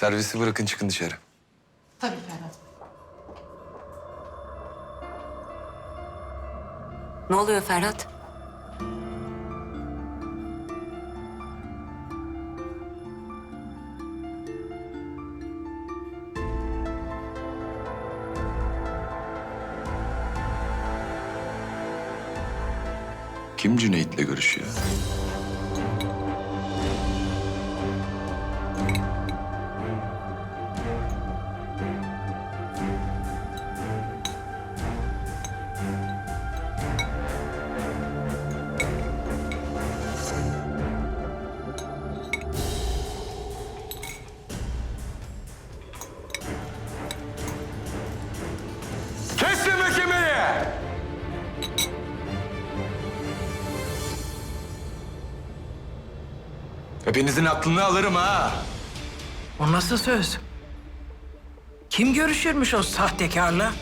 Servisi bırakın çıkın dışarı. Tabii Ferhat. Ne oluyor Ferhat? Kim Cüneyt'le görüşüyor? Hepinizin aklını alırım ha. O nasıl söz? Kim görüşürmüş o sahtekarla?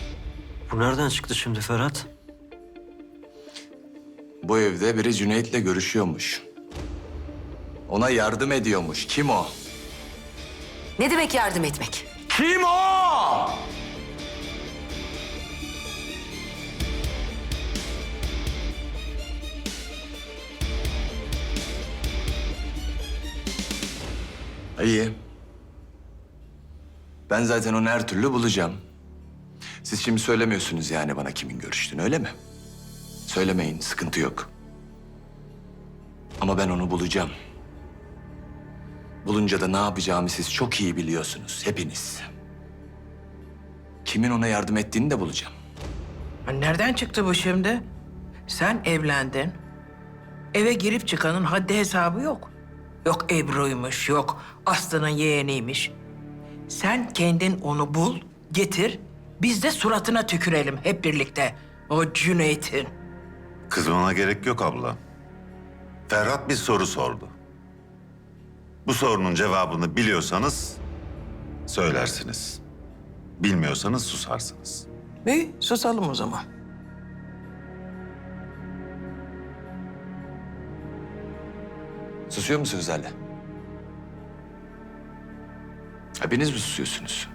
Bu nereden çıktı şimdi Ferhat? Bu evde biri Cüneyt'le görüşüyormuş. Ona yardım ediyormuş. Kim o? Ne demek yardım etmek? Kim o? İyi. Ben zaten onu her türlü bulacağım. Siz şimdi söylemiyorsunuz yani bana kimin görüştüğünü öyle mi? Söylemeyin, sıkıntı yok. Ama ben onu bulacağım. Bulunca da ne yapacağımı siz çok iyi biliyorsunuz, hepiniz. Kimin ona yardım ettiğini de bulacağım. Nereden çıktı bu şimdi? Sen evlendin. Eve girip çıkanın haddi hesabı yok. Yok Ebru'ymuş, yok Aslı'nın yeğeniymiş. Sen kendin onu bul, getir. Biz de suratına tükürelim hep birlikte. O Cüneyt'in. Kızmana gerek yok abla. Ferhat bir soru sordu. Bu sorunun cevabını biliyorsanız söylersiniz. Bilmiyorsanız susarsınız. İyi, susalım o zaman. Susuyor musunuz hala? Hepiniz mi susuyorsunuz?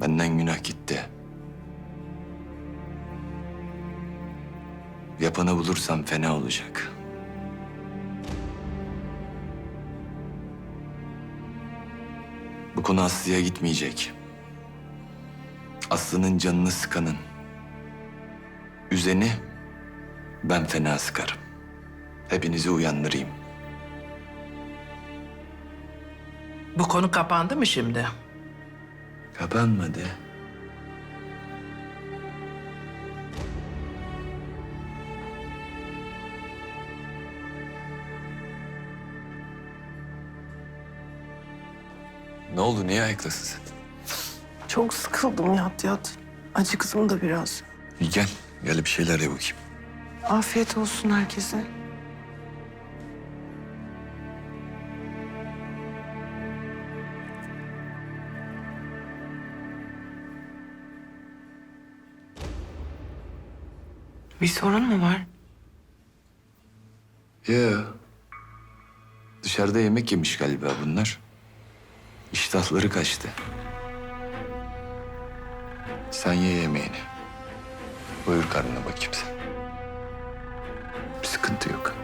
Benden günah gitti. Yapanı bulursam fena olacak. Bu konu Aslı'ya gitmeyecek. Aslı'nın canını sıkanın, Üzeni ben fena sıkarım. Hepinizi uyandırayım. Bu konu kapandı mı şimdi? Kapanmadı. Ne oldu? Niye ayaktasın sen? Çok sıkıldım yat yat. Acıktım da biraz. İyi gel. Gel bir şeyler ye bakayım. Afiyet olsun herkese. Bir sorun mu var? Ya. Dışarıda yemek yemiş galiba bunlar. İştahları kaçtı. Sen ye yemeğini. Buyur karnına bakayım sen. Bir sıkıntı yok.